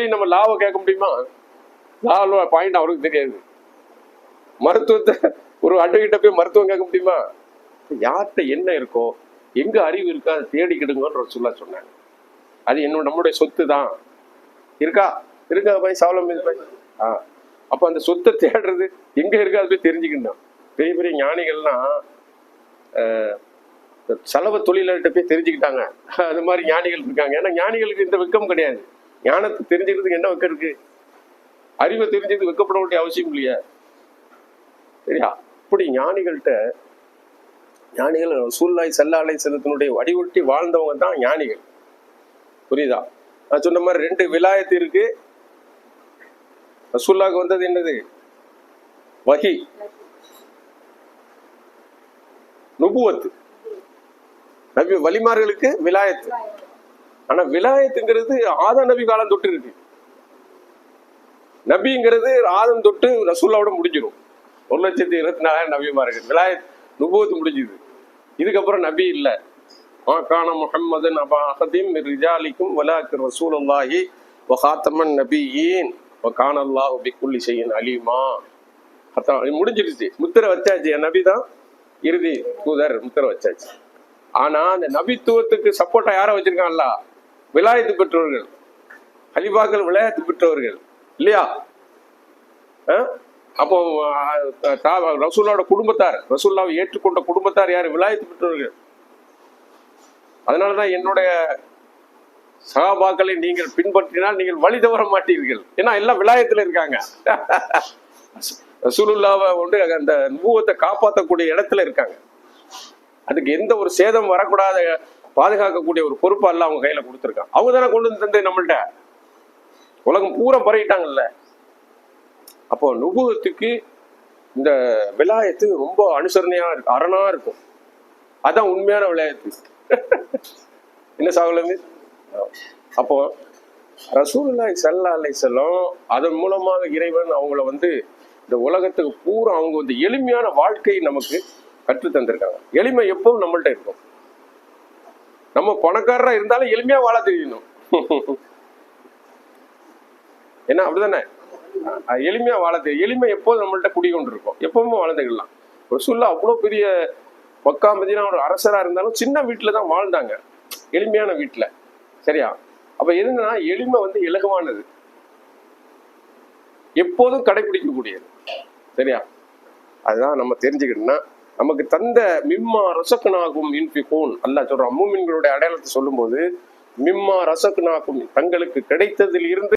போய் நம்ம லாவை கேட்க முடியுமா? லாவில் பாயிண்ட் அவருக்கு தெரியாது. மருத்துவத்தை ஒரு அட்வொகேட்ட போய் மருத்துவம் கேட்க முடியுமா? யார்கிட்ட என்ன இருக்கோ எங்க அறிவு இருக்கோ அதை தேடிக்கிடுங்கன்ற சொல்ல சொன்னாங்க. அது என்னோட நம்முடைய சொத்து தான் இருக்கா? இருக்கா பாய் சாவலம் இது ஆ. அப்ப அந்த சொத்தை தேடுறது எங்க இருக்கோ அது போய் தெரிஞ்சுக்கணும். பெரிய பெரிய ஞானிகள்லாம் செலவு தொழிலாளர்கிட்ட போய் தெரிஞ்சுக்கிட்டாங்க. அது மாதிரி ஞானிகள் இருக்காங்க. ஏன்னா ஞானிகளுக்கு இந்த வெக்கம் கிடையாது. ஞானத்தை தெரிஞ்சுக்கிறதுக்கு என்ன வெக்க இருக்கு? அறிவை தெரிஞ்சது வெக்கப்பட வேண்டிய அவசியம் இல்லையா. சரியா? அப்படி ஞானிகள்கிட்ட ஞானிகள் சூழ்நாய் செல்லாலை செல்லத்தினுடைய வடிவொட்டி வாழ்ந்தவங்க தான் ஞானிகள். புரியுதா? நான் சொன்ன மாதிரி ரெண்டு விலாயத்து இருக்கு. ரசூல்லாக்கு வந்தது என்னது? வகி நுபுவத்து. நபி வலிமார்களுக்கு விலாயத்து. ஆனா விலாயத்துங்கிறது ஆதா நபி காலம் தொட்டு இருக்கு. நபிங்கிறது ஆதம் தொட்டு ரசூல்லாவோட முடிஞ்சிடும் ஒரு லட்சத்தி இருபத்தி நாலாயிரம் நபிமார்கள் விலாயத் நுபுவத்து முடிஞ்சுது. இதுக்கப்புறம் நபி இல்லை. மாக்கான முஹம்மதன் அபா ரிஜாலிக்கும் வலாக்கு ரசூலுல்லாஹி வஹாத்தமன் நபியீன். வகான அல்லாஹு பிக்குள்ளி செய்யின் அலிமா. அதான் முடிஞ்சிருச்சு. முத்திரை வச்சாச்சு. என் நபி தான் இறுதி தூதர் முத்திரை வச்சாச்சு. ஆனா அந்த நபித்துவத்துக்கு சப்போர்ட்டா யாரை வச்சிருக்கான்ல? விலாயத்து பெற்றவர்கள் ஹலிபாக்கள் விளையாட்டு பெற்றவர்கள் இல்லையா? அப்போ தா- ரசூல்லாவோட குடும்பத்தார் ரசூல்லாவை ஏற்றுக்கொண்ட குடும்பத்தார் யார்? விலாயத்து பெற்றவர்கள் அதனாலதான் என்னுடைய சகாபாக்களை நீங்கள் பின்பற்றினால் நீங்கள் வழி தவற மாட்டீர்கள். ஏன்னா எல்லாம் விலாயத்துல இருக்காங்க. ரசூலுல்லாவை வந்து அந்த நுபுவத்தை காப்பாற்றக்கூடிய இடத்துல இருக்காங்க. அதுக்கு எந்த ஒரு சேதம் வரக்கூடாத பாதுகாக்கக்கூடிய ஒரு பொறுப்பு அல்ல அவங்க கையில கொடுத்துருக்காங்க. அவங்க தானே கொண்டு வந்து தந்து நம்மள்ட்ட? உலகம் பூரா பரவிட்டாங்கல்ல. அப்போ நுபுகத்துக்கு இந்த விலாயத்து ரொம்ப அனுசரணையா இருக்கும் அரணா இருக்கும். அதான் உண்மையான விளையாட்டு என்ன சாகுலமே அப்போ ரசூல்லாய் சல்லா அலை செல்லம் அதன் மூலமாக இறைவன் அவங்கள வந்து இந்த உலகத்துக்கு பூரா அவங்க வந்து எளிமையான வாழ்க்கையை நமக்கு கற்றுத் தந்திருக்காங்க எளிமை எப்பவும் நம்மள்ட்ட இருக்கும். நம்ம பணக்காரரா இருந்தாலும் எளிமையா வாழ தெரியணும் என்ன அப்படிதானே? எளிமையாக எளிமையா வாழ தெரியும். எளிமை எப்போதும் நம்மள்ட்ட குடிகொண்டு இருக்கும் எப்பவுமே வாழ்ந்துக்கலாம் ரசூல்லா அவ்வளோ பெரிய மக்கா மதினா ஒரு அரசரா இருந்தாலும் சின்ன வீட்டில் தான் வாழ்ந்தாங்க. எளிமையான வீட்டில் சரியா? அப்ப என்னன்னா எளிமை வந்து இலகுவானது. எப்போதும் கடைபிடிக்கக்கூடியது சரியா? அதுதான் நம்ம தெரிஞ்சுக்கணும்னா நமக்கு தந்த மிம்மா ரசக்குனாகும் இன்பிகோன் அல்லா சொல்றான் மூமின்களுடைய அடையாளத்தை சொல்லும்போது மிம்மா ரசக்குனாகும் தங்களுக்கு கிடைத்ததில் இருந்து